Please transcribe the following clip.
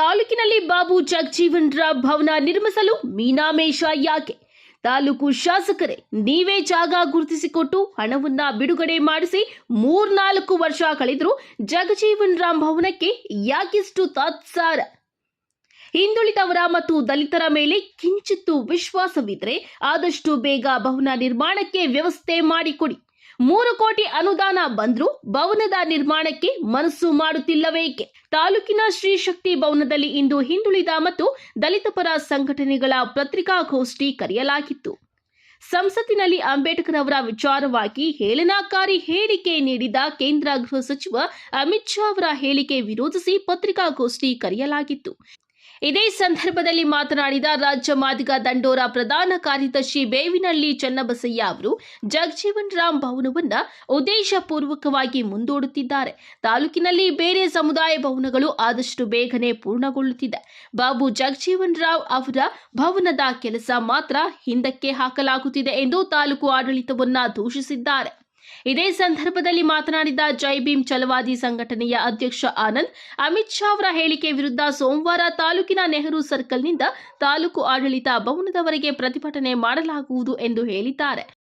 ತಾಲೂಕಿನಲ್ಲಿ ಬಾಬು ಜಗಜೀವನ್ ರಾವ್ ಭವನ ನಿರ್ಮಿಸಲು ಮೀನಾಮೇಶ ಯಾಕೆ? ತಾಲೂಕು ಶಾಸಕರೇ, ನೀವೇ ಜಾಗ ಗುರುತಿಸಿಕೊಟ್ಟು ಹಣವನ್ನ ಬಿಡುಗಡೆ ಮಾಡಿಸಿ ಮೂರ್ನಾಲ್ಕು ವರ್ಷ ಕಳೆದರೂ ಜಗಜೀವನ್ ರಾಮ್ ಭವನಕ್ಕೆ ಯಾಕಿಷ್ಟು ತಾತ್ಸಾರ? ಹಿಂದುಳಿದವರ ಮತ್ತು ದಲಿತರ ಮೇಲೆ ಕಿಂಚಿತ್ತು ವಿಶ್ವಾಸವಿದ್ರೆ ಆದಷ್ಟು ಬೇಗ ಭವನ ನಿರ್ಮಾಣಕ್ಕೆ ವ್ಯವಸ್ಥೆ ಮಾಡಿಕೊಡಿ. ಮೂರು ಕೋಟಿ ಅನುದಾನ ಬಂದರೂ ಭವನದ ನಿರ್ಮಾಣಕ್ಕೆ ಮನಸ್ಸು ಮಾಡುತ್ತಿಲ್ಲವೇಕೆ? ತಾಲೂಕಿನ ಶ್ರೀ ಶಕ್ತಿ ಭವನದಲ್ಲಿ ಇಂದು ಹಿಂದುಳಿದ ಮತ್ತು ದಲಿತ ಪರ ಸಂಘಟನೆಗಳ ಪತ್ರಿಕಾಗೋಷ್ಠಿ ಕರೆಯಲಾಗಿತ್ತು. ಸಂಸತ್ತಿನಲ್ಲಿ ಅಂಬೇಡ್ಕರ್ ಅವರ ವಿಚಾರವಾಗಿ ಹೇಳನಾಕಾರಿ ಹೇಳಿಕೆ ನೀಡಿದ ಕೇಂದ್ರ ಗೃಹ ಸಚಿವ ಅಮಿತ್ ಶಾ ಅವರ ಹೇಳಿಕೆ ವಿರೋಧಿಸಿ ಪತ್ರಿಕಾಗೋಷ್ಠಿ ಕರೆಯಲಾಗಿತ್ತು. ಇದೇ ಸಂದರ್ಭದಲ್ಲಿ ಮಾತನಾಡಿದ ರಾಜ್ಯ ಮಾದಿಗ ದಂಡೋರ ಪ್ರಧಾನ ಕಾರ್ಯದರ್ಶಿ ಬೇವಿನಳ್ಳಿ ಚನ್ನಬಸಯ್ಯ ಅವರು, ಜಗಜೀವನ್ ರಾಮ್ ಭವನವನ್ನ ಉದ್ದೇಶಪೂರ್ವಕವಾಗಿ ಮುಂದೂಡುತ್ತಿದ್ದಾರೆ. ತಾಲೂಕಿನಲ್ಲಿ ಬೇರೆ ಸಮುದಾಯ ಭವನಗಳು ಆದಷ್ಟು ಬೇಗನೆ ಪೂರ್ಣಗೊಳ್ಳುತ್ತಿದೆ. ಬಾಬು ಜಗಜೀವನ್ ರಾವ್ ಅವರ ಭವನದ ಕೆಲಸ ಮಾತ್ರ ಹಿಂದಕ್ಕೆ ಹಾಕಲಾಗುತ್ತಿದೆ ಎಂದು ತಾಲೂಕು ಆಡಳಿತವನ್ನ ದೂಷಿಸಿದ್ದಾರೆ. ಇದೇ ಸಂದರ್ಭದಲ್ಲಿ ಮಾತನಾಡಿದ ಜೈ ಭೀಮ್ ಚಲವಾದಿ ಸಂಘಟನೆಯ ಅಧ್ಯಕ್ಷ ಆನಂದ್, ಅಮಿತ್ ಶಾ ಅವರ ಹೇಳಿಕೆ ವಿರುದ್ಧ ಸೋಮವಾರ ತಾಲೂಕಿನ ನೆಹರು ಸರ್ಕಲ್ನಿಂದ ತಾಲೂಕು ಆಡಳಿತ ಭವನದವರೆಗೆ ಪ್ರತಿಭಟನೆ ಮಾಡಲಾಗುವುದು ಎಂದು ಹೇಳಿದ್ದಾರೆ.